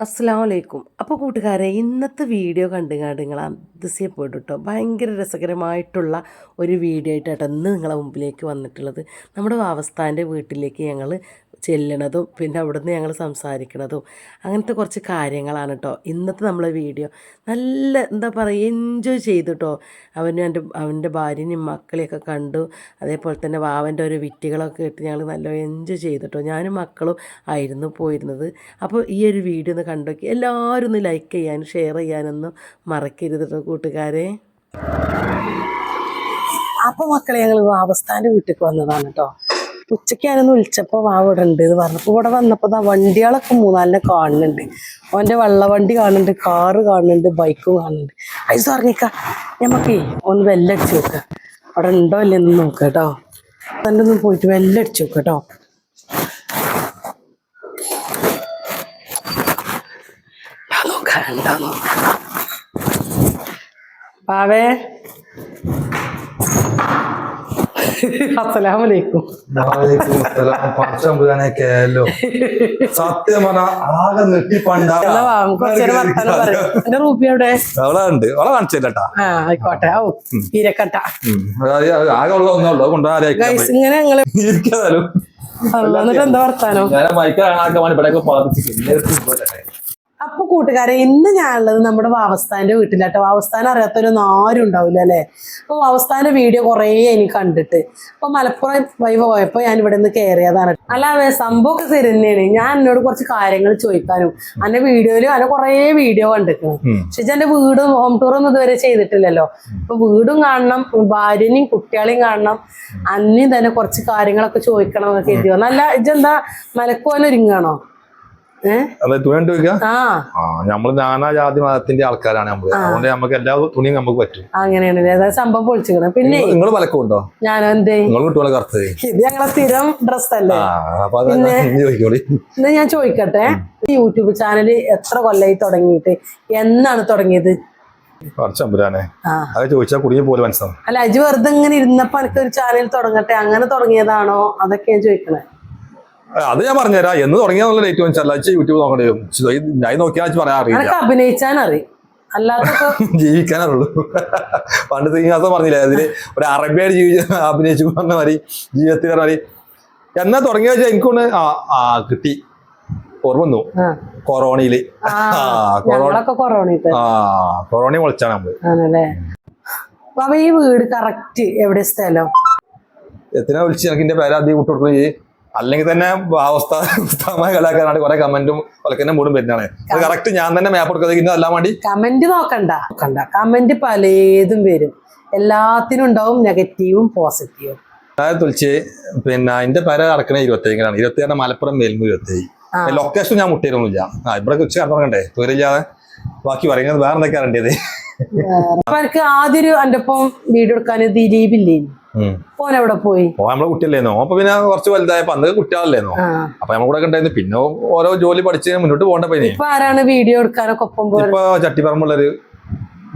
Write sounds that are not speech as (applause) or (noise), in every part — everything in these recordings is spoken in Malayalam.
അസ്സാം വലൈക്കും അപ്പോൾ കൂട്ടുകാരെ ഇന്നത്തെ വീഡിയോ കണ്ടുകാണ്ട് നിങ്ങൾ അതിശയപ്പെട്ടു കേട്ടോ ഭയങ്കര രസകരമായിട്ടുള്ള ഒരു വീഡിയോ ആയിട്ടാണ് ഇന്ന് നിങ്ങളെ മുമ്പിലേക്ക് വന്നിട്ടുള്ളത്. നമ്മുടെ വാവസ്ഥാന്റെ വീട്ടിലേക്ക് ഞങ്ങൾ ചെല്ലണതും പിന്നെ അവിടുന്ന് ഞങ്ങൾ സംസാരിക്കണതും അങ്ങനത്തെ കുറച്ച് കാര്യങ്ങളാണ് കേട്ടോ ഇന്നത്തെ നമ്മളെ വീഡിയോ നല്ല എന്താ പറയുക എൻജോയ് ചെയ്തു കേട്ടോ അവനും എന്റെ അവന്റെ ഭാര്യനെയും മക്കളെയൊക്കെ കണ്ടു. അതേപോലെ തന്നെ വാവന്റെ ഓരോ വിറ്റുകളൊക്കെ ഇട്ട് ഞങ്ങൾ നല്ല എൻജോയ് ചെയ്തു കേട്ടോ ഞാനും മക്കളും ആയിരുന്നു പോയിരുന്നത്. അപ്പോൾ ഈ ഒരു വീഡിയോ ഒന്ന് കണ്ടോക്കി. എല്ലാവരും ഒന്ന് ലൈക്ക് ചെയ്യാനും ഷെയർ ചെയ്യാനൊന്നും മറക്കരുത് കേട്ടോ കൂട്ടുകാരെ. അപ്പോൾ മക്കളെ ഞങ്ങൾ വാവസ്ഥാന്റെ വീട്ടിലേക്ക് വന്നതാണ് കേട്ടോ ഉച്ചയ്ക്ക് ഞാനൊന്ന് വിളിച്ചപ്പോൾ വാ ഇവിടെ ഉണ്ട് എന്ന് പറഞ്ഞപ്പോൾ ഇവിടെ വന്നപ്പോൾ ആ വണ്ടികളൊക്കെ മൂന്നാലിനെ കാണുന്നുണ്ട്. അവന്റെ വള്ളവണ്ടി കാണുന്നുണ്ട് കാറ് കാണുന്നുണ്ട് ബൈക്കും കാണുന്നുണ്ട്. ഐസ് പറഞ്ഞേക്ക ഞമ്മക്കേ ഒന്ന് വെല്ലടിച്ച് നോക്കുക അവിടെ ഉണ്ടോ ഇല്ലെന്ന് നോക്കുക കേട്ടോ. തന്റെ ഒന്ന് പോയിട്ട് വെല്ലടിച്ച് നോക്കുക കേട്ടോ. നോക്കാം നോക്കാം. പാവേ (laughs) ആയിക്കോട്ടെ. ആകെ ഉള്ള. ഒന്നുള്ളൂ ഇങ്ങനെ അള്ളാ, എന്നിട്ട് എന്താ വർത്താനം? ഞാൻ മൈക്കാണ് വേണ്ടി ഇവിടെ പാതിച്ചിട്ട് കൂട്ടുകാരെ ഇന്ന് ഞാനുള്ളത് നമ്മുടെ വാവസ്ഥാന്റെ വീട്ടിലാട്ടോ. വാവസ്ഥാനം അറിയാത്തവരൊന്നും ആരും ഉണ്ടാവില്ല അല്ലേ? അപ്പൊ വാവസ്ഥാന്റെ വീഡിയോ കുറേ എനിക്ക് കണ്ടിട്ട്. അപ്പൊ മലപ്പുറം വൈവ് പോയപ്പോ ഞാൻ ഇവിടെ നിന്ന് കയറിയതാണ് അല്ലാതെ സംഭവമൊക്കെ ശരി തന്നെയാണ് ഞാൻ എന്നോട് കുറച്ച് കാര്യങ്ങൾ ചോദിക്കാനും അന്നെ വീഡിയോയിലും അന്നെ കുറേ വീഡിയോ കണ്ടിട്ടുണ്ട്. പക്ഷേ എന്റെ വീടും ഹോം ടൂറൊന്നും ഇതുവരെ ചെയ്തിട്ടില്ലല്ലോ. അപ്പൊ വീടും കാണണം ഭാര്യനെയും കുട്ടികളെയും കാണണം അന്യം തന്നെ കുറച്ച് കാര്യങ്ങളൊക്കെ ചോദിക്കണം എന്നൊക്കെ എഴുതി നല്ല ഇജെന്താ മലക്കോലൊരുങ്ങാണോ ഏഹ് അതെ തുണി കണ്ടു വെക്കുക നമ്മൾ നാനാ ജാതി മതത്തിന്റെ ആൾക്കാരാണ് നമ്മൾ അതുകൊണ്ട് നമുക്ക് എല്ലാ തുണിയും നമുക്ക് പറ്റും. അങ്ങനെയാണ് സംഭവം പൊളിച്ചിരിക്കണം. പിന്നെ നിങ്ങൾ പലക്കുണ്ടോ ഞാൻ എന്തേ? നിങ്ങൾ കുട്ടികളെ കറുത്തത്. ഇത് ഞങ്ങളെ സ്ഥിരം ഡ്രസ് അല്ലേ? ഇന്ന് ഞാൻ ചോദിക്കട്ടെ? യൂട്യൂബ് ചാനൽ എത്ര കൊല്ലായി തുടങ്ങിയിട്ട്? എന്നാണ് തുടങ്ങിയത്? അത് ചോദിച്ചാൽ കുടുങ്ങി പോലെ മനസ്സിലാവും അല്ല അജി വെറുതെ ഇങ്ങനെ ഇരുന്നപ്പോ എനിക്ക് ഒരു ചാനൽ തുടങ്ങട്ടെ അങ്ങനെ തുടങ്ങിയതാണോ? അതൊക്കെ ഞാൻ ചോദിക്കണേ. അത് ഞാൻ പറഞ്ഞുതരാം. എന്ന് തുടങ്ങിയാന്നുള്ള ഡേറ്റ് വെച്ചാൽ യൂട്യൂബ് നോക്കണ്ടേ ഞാൻ നോക്കിയാൽ പറയാൻ അറിയില്ല. അഭിനയിച്ചാൻ അറിയും. (laughs) ജീവിക്കാനുള്ളൂ (laughs) പണ്ട് ശ്രീനിവാസം പറഞ്ഞില്ലേ അതിൽ ഒരു അറബിയായിട്ട് ജീവിച്ച അഭിനയിച്ചു പറഞ്ഞ മാതിരി ജീവിതത്തിൽ മാതിരി. എന്നാ തുടങ്ങിയ വെച്ചാൽ എനിക്കൊന്ന് ആ ആ കിട്ടി. ഓർമ്മ വന്നു. കൊറോണയിൽ. ആ, കൊറോണ വിളിച്ചാണ് നമ്മൾ. അപ്പൊ ഈ വീട് കറക്റ്റ് എവിടെ സ്ഥലം? എത്തിനാ വിളിച്ച് എനിക്ക് എന്റെ പേര് ആദ്യം വിട്ടു കൊടുക്കുകയും ചെയ്യും അല്ലെങ്കിൽ തന്നെ അവസ്ഥ ഉസ്താദമായ കലാകാരനാണ് കുറെ കമന്റും കൊലക്കന്നെ മൂടും വരുന്നതാണ്. അത് കറക്റ്റ് ഞാൻ തന്നെ മാപ്പ് കൊടുക്കുന്നത് അല്ല വേണ്ടി കമന്റ് നോക്കണ്ട. നോക്കണ്ട. കമന്റ് പലതും വരും. എല്ലാത്തിനും ഉണ്ടാവും നെഗറ്റീവും പോസിറ്റീവും. അതായത് തുളിച്ച് പിന്നെ എന്റെ പേര് അടക്കണ ഇരുപത്തേഴാണ് ഇരുപത്തേഴ് മലപ്പുറം മേൽമു ഇരുപത്തേഴ്. ലൊക്കേഷൻ ഞാൻ മുട്ടിയിരുന്നില്ല ആ ഇവിടെ ഉച്ച കണ്ടേ തുരയില്ലാതെ ബാക്കി പറയുന്നത് വേറെ എന്തൊക്കെയാണ് അറിയേണ്ടത് അപ്പൊ എനിക്ക് ആദ്യം ഒരു എന്റെ ഒപ്പം വീഡിയോ എടുക്കാൻ ദിലീപില്ലേ? ഓൻ അവിടെ പോയി? ഓ നമ്മളെ കുട്ടിയല്ലേന്നോ? അപ്പൊ പിന്നെ കുറച്ച് വലുതായപ്പോ അന്ന് കുട്ടികളല്ലേന്നോ അപ്പൊ നമ്മൾ കൂടെ ഉണ്ടായിരുന്നു പിന്നെ ഓരോ ജോലി പഠിച്ച് മുന്നോട്ട് പോകണ്ട പിന്നെ ഇപ്പൊ ആരാണ് വീഡിയോ എടുക്കാനൊക്കെ ഒപ്പം ഇപ്പൊ ചട്ടിപ്പറമ്പുള്ളൊരു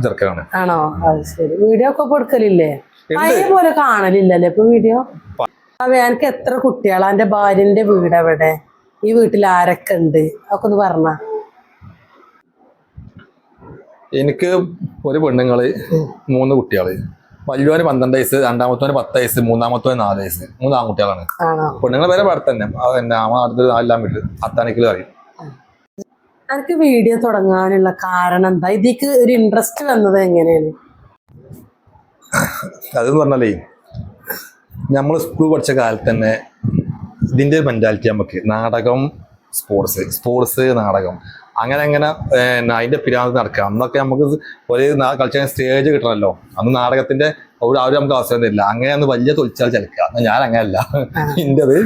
ചെറുക്കനാണ്. ആണോ? അത് ശരി. വീഡിയോ ഒക്കെ എടുക്കലില്ലേ? അതേപോലെ കാണലില്ലല്ലേ ഇപ്പൊ വീഡിയോ? അപ്പൊ എനിക്ക് എത്ര കുട്ടികളാ? എന്റെ ഭാര്യന്റെ വീട് അവിടെ ഈ വീട്ടിൽ ആരൊക്കെ ഉണ്ട്? അതൊക്കെ ഒന്ന് പറഞ്ഞ. എനിക്ക് ഒരു പെണ്ണുങ്ങൾ മൂന്ന് കുട്ടികൾ. വലിയവന് പന്ത്രണ്ട് വയസ്സ് രണ്ടാമത്തവന് പത്ത് വയസ്സ് മൂന്നാമത്തവന് നാല് വയസ്സ് മൂന്ന് ആൺകുട്ടികളാണ്. പെണ്ണുങ്ങളെ പേരെ ഇവിടെ തന്നെ അത് തന്നെ. അമ്മ അടുത്ത് നാലെല്ലാം വീട്ടിൽ അത്താണിക്കൽ അറിയും എനിക്ക് വീഡിയോ തുടങ്ങാനുള്ള കാരണം എന്താ? ഇതിക്ക് ഒരു ഇൻട്രസ്റ്റ് വന്നത് എങ്ങനെയാണ്? അതെന്ന് പറഞ്ഞാലേ നമ്മൾ സ്കൂൾ പഠിച്ച കാലത്ത് തന്നെ ഇതിന്റെ ഒരു മെന്റാലിറ്റി നമുക്ക് നാടകം സ്പോർട്സ് സ്പോർട്സ് നാടകം. അങ്ങനെ അങ്ങനെ അതിന്റെ പിരാന്ത് നടക്കുക. അന്നൊക്കെ നമുക്ക് ഒരു കളിച്ചാൽ സ്റ്റേജ് കിട്ടണമല്ലോ അന്ന് നാടകത്തിന്റെ ഒരു അവർ നമുക്ക് അവസരം തരില്ല. അങ്ങനെ അന്ന് വലിയ തൊലിച്ചാൽ ചലിക്കുക. എന്നാൽ ഞാൻ അങ്ങനെയല്ല എന്റെത്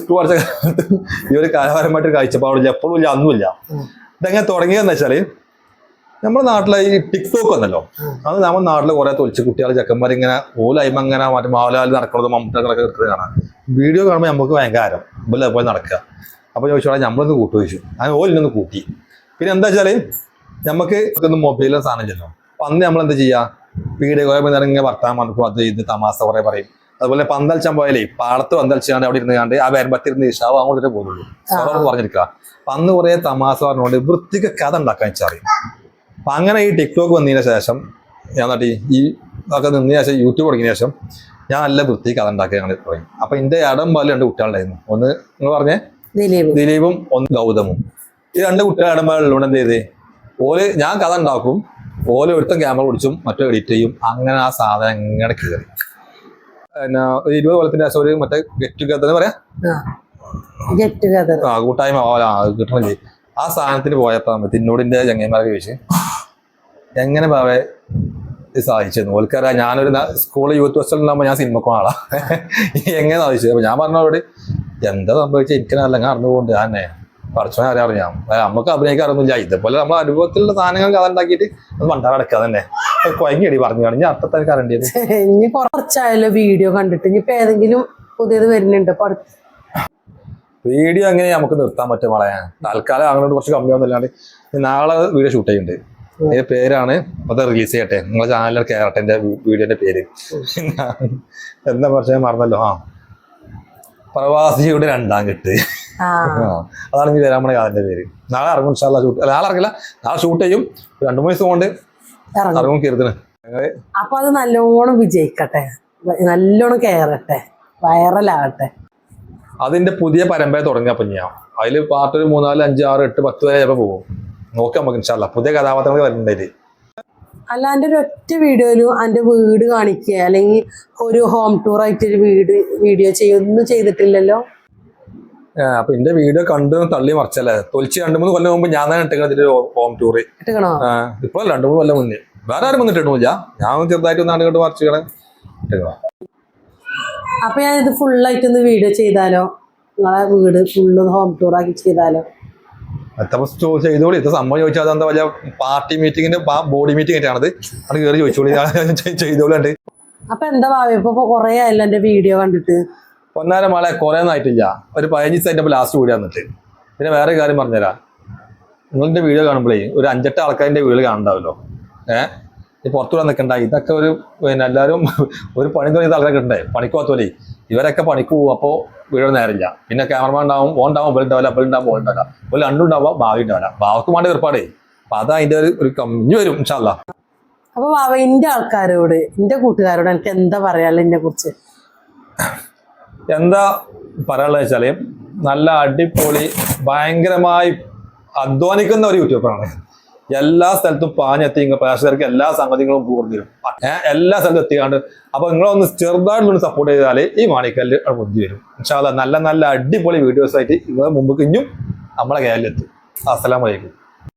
സ്കൂൾ പഠിച്ച കാലത്ത് ഈ ഒരു കാലപരമായിട്ട് കാഴ്ചപ്പാടില്ല എപ്പോഴും ഇല്ല അന്നുമില്ല ഇതെങ്ങനെ തുടങ്ങിയതെന്ന് വെച്ചാൽ നമ്മുടെ നാട്ടിലെ ഈ ടിക്ടോക്ക് ഉണ്ടല്ലോ അത് നമ്മുടെ നാട്ടിലെ കുറെ തൊലിച്ച് കുട്ടികൾ ചെക്കന്മാർ ഇങ്ങനെ ഓലായ്മ ഇങ്ങനെ മറ്റേ മാവലാലി നടക്കുന്നത് മമ്മൂട്ടകളൊക്കെ എടുക്കുന്നത് കാണാം. വീഡിയോ കാണുമ്പോൾ നമുക്ക് ഭയങ്കര പോയി നടക്കുക. അപ്പോൾ ചോദിച്ചോളാം നമ്മളൊന്ന് കൂട്ടു ചോദിച്ചു. അങ്ങനെ ഓലിനൊന്ന് കൂട്ടി. പിന്നെ എന്താ വെച്ചാൽ നമുക്ക് ഒന്ന് മൊബൈലിലെ സാധനം ചെന്നു അപ്പൊ അന്ന് നമ്മൾ എന്താ ചെയ്യുക വീഡിയോ കുറെ നേരം ഇങ്ങനെ വർത്താൻ നടക്കും അത് ഇത് തമാസ കുറെ പറയും. അതുപോലെ പന്തളിച്ചാൻ പോയാലേ പാടത്ത് പന്തളിച്ചാണ്ട് അവിടെ ഇരുന്ന് കണ്ട് ആ വേരമ്പത്തിരുന്ന് ഇഷാവ് അങ്ങോട്ടേ പോകുള്ളൂ പറഞ്ഞിരിക്കുക അപ്പൊ അന്ന് കുറെ തമാസ പറഞ്ഞുകൊണ്ട് വൃത്തിക്ക് കഥ ഉണ്ടാക്കാൻ വെച്ചറിയും അപ്പൊ അങ്ങനെ ഈ ടിക്ടോക്ക് വന്നതിന് ശേഷം ഞാൻ നട്ടി ഈ ഒക്കെ നിന്നതിന് ശേഷം യൂട്യൂബ് തുടങ്ങിയ ശേഷം ഞാൻ നല്ല വൃത്തി കഥ ഉണ്ടാക്കി ഞങ്ങൾ പറയും. അപ്പൊ എന്റെ ഇടം പോലെ രണ്ട് കുട്ടികളുണ്ടായിരുന്നു. ഒന്ന് നിങ്ങൾ പറഞ്ഞേ ദിലീപ്. ഒന്ന് ഗൗതമും. ഈ രണ്ട് കുട്ടികളുടെ എന്ത് ചെയ്ത് ഓൽ ഞാൻ കഥ ഉണ്ടാക്കും ഓൽ ഒരുത്തം ക്യാമറ പിടിച്ചും മറ്റോ എഡിറ്റ് ചെയ്യും അങ്ങനെ ആ സാധനം എങ്ങനെ കയറി. പിന്നെ ഇരുപത് കൊല്ലത്തിന്റെ ശേഷം ഒരു മറ്റേ ഗെറ്റ് ടുഗദർ പറയാ? ഗെറ്റ് ടുഗദർ ആ കൂട്ടായ്മ ഓല കിട്ടണില്ലേ ആ സാധനത്തിന് പോയപ്പോ തിന്നോടിന്റെ ചങ്ങന്മാരെ ചോദിച്ചു എങ്ങനെ ഇത് സാധിച്ചെന്ന്? ഓൽക്കറിയാം ഞാനൊരു സ്കൂൾ യൂത്ത് ഫെസ്റ്റിവൽ ഉണ്ടാകുമ്പോൾ ഞാൻ സിനിമക്കോ ആളാ. (laughs) എങ്ങനെ സാധിച്ചത് അപ്പൊ ഞാൻ പറഞ്ഞവരോട് എന്താ സംഭവിച്ചത് എനിക്ക് ഞാൻ അറിഞ്ഞുകൊണ്ട് തന്നെ ഞാൻ പഠിച്ചവനെ അറിയാം നമുക്ക് അഭിനയിക്കാറൊന്നുമില്ല ഇതേപോലെ നമ്മൾ അനുഭവത്തിലുള്ള സാധനങ്ങൾ കഥ ഉണ്ടാക്കിയിട്ട് അത് മണ്ടാടക്കുക തന്നെ. കൊയങ്ങിയടി പറഞ്ഞു ഞാൻ അത്ര കറണ്ടി ഇനി കുറച്ചായാലോ വീഡിയോ കണ്ടിട്ട്. ഇനി ഇപ്പൊ ഏതെങ്കിലും പുതിയത് വരുന്നുണ്ട്. വീഡിയോ എങ്ങനെ നമുക്ക് നിർത്താൻ പറ്റും പറയാൻ തൽക്കാലം അങ്ങോട്ട് കുറച്ച് കമ്മിയൊന്നുമില്ലാണ്ട് നാളെ വീഡിയോ ഷൂട്ട് ചെയ്യുന്നുണ്ട്. അതിന്റെ പേരാണ് അത് റിലീസ് ചെയ്യട്ടെ. നിങ്ങളെ ചാനലിൽ കയറട്ടെ എന്റെ വീഡിയോന്റെ പേര്. എന്താ പറഞ്ഞാൽ മറന്നല്ലോ. ആ. പ്രവാസിയുടെ രണ്ടാം കെട്ട്. അതാണ് ഈ വരാൻ പോണ അതിന്റെ പേര്. നാളെ ഇറങ്ങും ഷൂട്ട് നാളെ ഇറങ്ങില്ല. നാളെ ഷൂട്ട് ചെയ്യും. രണ്ടു മൂന്ന് ദിവസം കൊണ്ട് ഇറങ്ങും. കരുതണ് അപ്പൊ അത് നല്ലോണം വിജയിക്കട്ടെ. നല്ലോണം കയറട്ടെ വൈറലാകട്ടെ. അതിന്റെ പുതിയ പരമ്പര തുടങ്ങിയപ്പോ ഞാൻ അതിൽ പാർട്ട് ഒരു മൂന്നാൽ അഞ്ച് ആറ് എട്ട് പത്ത് വരെ ചിലപ്പോൾ പോകും. നോക്കാം നമുക്ക് ഇൻഷാല്ല പുതിയ കഥാപാത്രങ്ങൾ വരുന്നുണ്ടായിട്ട് അല്ല എന്റെ ഒരു ഒറ്റ വീഡിയോയിലും എന്റെ വീട് കാണിക്കുക. അല്ലെങ്കിൽ ഒരു ഹോം ടൂർ ആയിട്ട് ഒരു വീട് വീഡിയോ ചെയ്യൊന്നും ചെയ്തിട്ടില്ലല്ലോ? അപ്പൊ എന്റെ വീഡിയോ കണ്ടു തള്ളി മറിച്ചല്ലേ? തൊലിച്ച് രണ്ടു മൂന്ന് കൊല്ലം മുമ്പ് ഞാൻ തന്നെ ഇട്ടിരുന്നത് ഇതിന്റെ ഹോം ടൂർ ഇപ്പൊ ഇപ്പോൾ രണ്ടു മൂന്ന് കൊല്ലം മുന്നേ. വേറെ ആരും വന്നിട്ടില്ല ഞാൻ ചെറുതായിട്ട് ഒന്ന് അങ്ങോട്ട് മറിച്ച് കളെ അപ്പൊ ഞാൻ ഇത് ഫുള്ളായിട്ടൊന്ന് വീഡിയോ ചെയ്താലോ? നിങ്ങളെ വീട് ഫുള്ള് ഹോം ടൂർ ആക്കി ചെയ്താലോ? എത്തപ്പോ ചെയ്തോളി. ഇത് സംഭവം ചോദിച്ചാൽ അതെന്താ വലിയ പാർട്ടി മീറ്റിങ്ങിന്റെ ബോഡി മീറ്റിംഗ് ആയിട്ടാണത്. അത് കയറി ചോദിച്ചോളി. ചെയ്തോളുണ്ട്. അപ്പൊ എന്താ ഭാവി? ഇപ്പൊ കൊറേ ആയല്ലോ എന്റെ വീഡിയോ കണ്ടിട്ട്. പൊന്നാര മാളെ കുറെ ഒന്നും ആയിട്ടില്ല ഒരു പതിനഞ്ച് ദിവസം ലാസ്റ്റ് വീഡിയോ വന്നിട്ട്. പിന്നെ വേറെ കാര്യം പറഞ്ഞുതരാം. നിങ്ങളുടെ വീഡിയോ കാണുമ്പോഴേ ഒരു അഞ്ചെട്ട് ആൾക്കാരിന്റെ വീഡിയോ കാണണ്ടാവല്ലോ. ഏഹ് ഈ പുറത്തുകൂടെ നിൽക്കണ്ട ഇതൊക്കെ ഒരു പിന്നെ എല്ലാവരും ഒരു പണി തുടങ്ങിയ ആൾക്കാരൊക്കെ ഉണ്ടായി പണിക്ക് പോകാത്തോലേ ഇവരൊക്കെ പണിക്ക് പോകും അപ്പോൾ വീഡിയോ നേരില്ല പിന്നെ ക്യാമറമാൻ ഉണ്ടാവും ഓൺ ഉണ്ടാവും ബെൽ ഉണ്ടാവില്ല ബെൽ ഉണ്ടാവും ഓൺ ഉണ്ടാവില്ല. ഒരു രണ്ടും ഉണ്ടാവുക ഭാവി ഉണ്ടാവില്ല. ഭാവക്ക് വേണ്ട ഏർപ്പാടേ. അപ്പൊ അത് അതിന്റെ ഒരു ഒരു കമ്മിഞ്ഞ് വരും ഇൻഷാല്ല അപ്പൊ ബാബ എന്റെ ആൾക്കാരോട് എന്റെ കൂട്ടുകാരോട് എനിക്ക് എന്താ പറയാനുള്ള എന്നെ കുറിച്ച്? എന്താ പറയാനുള്ളത് വെച്ചാൽ നല്ല അടിപൊളി ഭയങ്കരമായി അധ്വാനിക്കുന്ന ഒരു യൂട്യൂബറാണ് എല്ലാ സ്ഥലത്തും പാഞ്ഞെത്തി ഇങ്ങനെ പ്രേക്ഷകർക്ക് എല്ലാ സംഗതികളും ഏഹ് എല്ലാ സ്ഥലത്തും എത്തിക്കാണ്ട്. അപ്പൊ നിങ്ങളൊന്ന് ചെറുതായിട്ടൊന്ന് സപ്പോർട്ട് ചെയ്താൽ ഈ മാണിക്കല്ല് ബുദ്ധി വരും. ഇൻഷാല്ല നല്ല നല്ല അടിപൊളി വീഡിയോസ് ആയിട്ട് നിങ്ങളെ മുമ്പ് കഴിഞ്ഞും നമ്മളെ കേരളത്തിലെത്തും. അസ്സലാമലൈക്കും